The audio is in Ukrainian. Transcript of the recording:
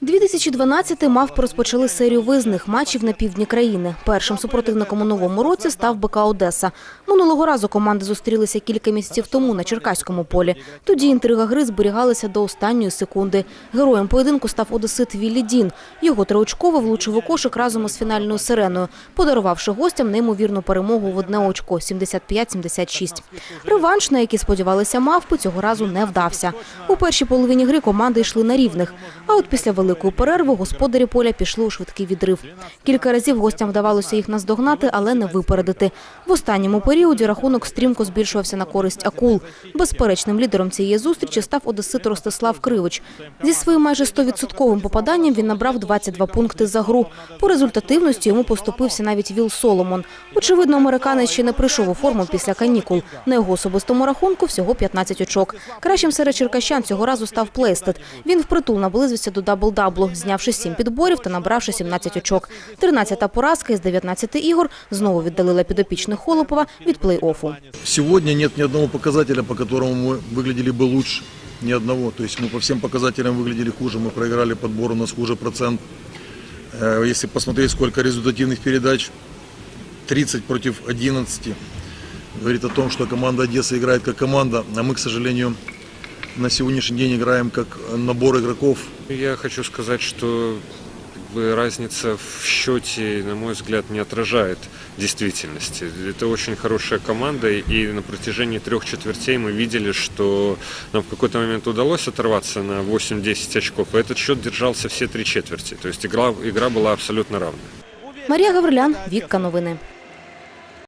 2012 мавпи розпочали серію визнаних матчів на півдні країни. Першим супротивником у новому році став БК Одеса. Минулого разу команди зустрілися кілька місяців тому на Черкаському полі. Тоді інтрига гри зберігалася до останньої секунди. Героєм поєдинку став одесит Віллі Дін. Його триочково влучив у кошик разом із фінальною сиреною, подарувавши гостям неймовірну перемогу в одне очко – 75-76. Реванш, на який сподівалися мавпи, цього разу не вдався. У першій половині гри команди йшли на рівних. А от після великої перерви господарі поля пішли у швидкий відрив. Кілька разів гостям вдавалося їх наздогнати, але не випередити. В останньому періоді рахунок стрімко збільшувався на користь акул. Безперечним лідером цієї зустрічі став одесит Ростислав Кривич. Зі своїм майже 100% попаданням він набрав 22 пункти за гру. По результативності йому поступився навіть Віл Соломон. Очевидно, американець ще не прийшов у форму після канікул. На його особистому рахунку всього 15 очок. Кращим серед черкащан цього разу став Плейстед. Він впритул наблизився до дабл-даблу, знявши 7 підборів та набравши 17 очок. 13-та поразка із 19 ігор знову віддалила підопічних Холопова від плей-оффу. Сегодня нет ни одного показателя, по которому мы выглядели бы лучше. Ни одного. То есть мы по всем показателям выглядели хуже. Мы проиграли подбор, у нас хуже процент. Э, Если посмотреть, сколько результативных передач, 30 против 11, говорит о том, что команда Одессы играет как команда, а мы, к сожалению, на сегодняшний день играем как набор игроков, Я хочу сказать, что как бы, разница в счете, на мой взгляд, не отражает действительности. Это очень хорошая команда, и на протяжении трех четвертей мы видели, что нам в какой-то момент удалось оторваться на 8-10 очков, и этот счет держался все три четверти. То есть игра, игра была абсолютно равная. Марія Гаврилян, Вікка Новини.